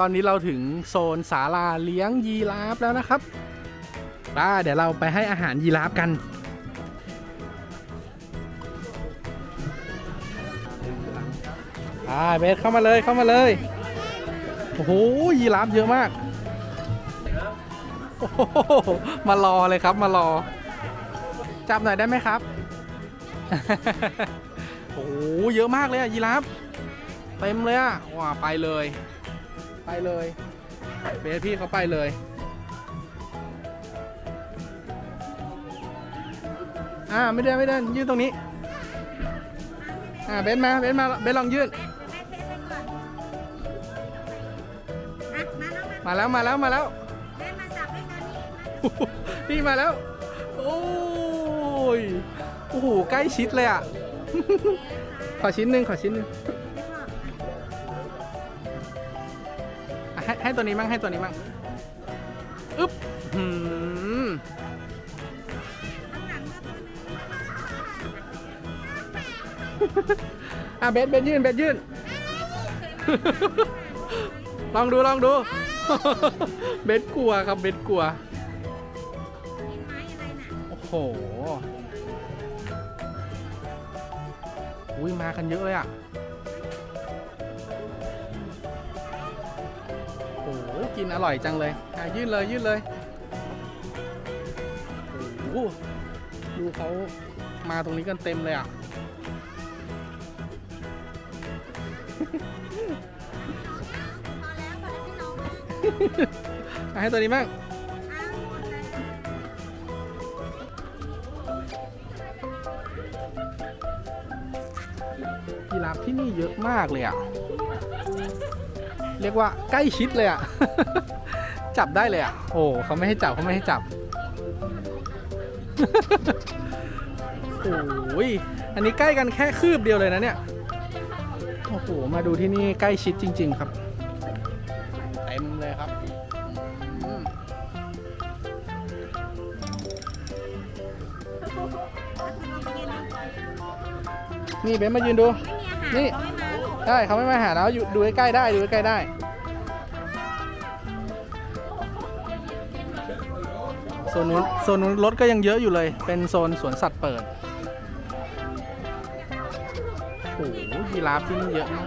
ตอนนี้เราถึงโซนศาลาเลี้ยงยีราฟแล้วนะครับป้าเดี๋ยวเราไปให้อาหารยีราฟกัน อ่าเบสเข้ามาเลยเข้ามาเลย โอ้โหยีราฟเยอะมากโอ้โหมารอเลยครับมารอ จับหน่อยได้ไหมครับ โอ้โหเยอะมากเลยอะยีราฟ เต็มเลยอะว้าไปเลย ไปเลยเบสพี่เขาไปเลย อ่าไม่ได้ไม่ได้ยื่นตรงนี้ อ่าเบสมาเบสมาเบสลองยื่นแม่เทสไปก่อนอะมาน้องมามาแล้วมาแล้วมาแล้วแม่มาจับด้วยกันนี่นี่มาแล้ว โอ้ย โอ้โห ใกล้ชิดเลยอะ ขอชิ้นหนึ่งขอชิ้นหนึ่ง ให้ให้ตัวนี้มั่งให้ตัวนี้มั่งอึ๊บหืมอะเบสเบสยื่นเบสยื่น ลองดูลองดู เบสกลัวครับเบสกลัว โอ้โห อุ้ยมากันเยอะเลยอะ อ้กินอร่อยจังเลยอะยื่นเลยยื่นเลยโอ้โหดูเขามาตรงนี้กันเต็มเลยอะ พอแล้วพอแล้วพี่น้องอะให้ตัวนี้บ้างอ้าวหมดเลยยีราฟที่นี่เยอะมากเลยอะ เรียกว่าใกล้ชิดเลยอะ จับได้เลยอะ โอ้เขาไม่ให้จับเขาไม่ให้จับโอ้ยอันนี้ใกล้กันแค่คืบเดียวเลยนะเนี่ย โอ้โห มาดูที่นี่ใกล้ชิดจริง ๆ ครับ เต็มเลยครับนี่เบนมายืนดู นี่ เขาไม่มาลูกได้เขาไม่มาหาแล้วอยู่ดูใกล้ๆได้ดูใกล้ๆได้ โซนนู้นโซนนู้นรถก็ยังเยอะอยู่เลย เป็นโซนสวนสัตว์เปิดโอ้โหยีราฟที่นี่เยอะมาก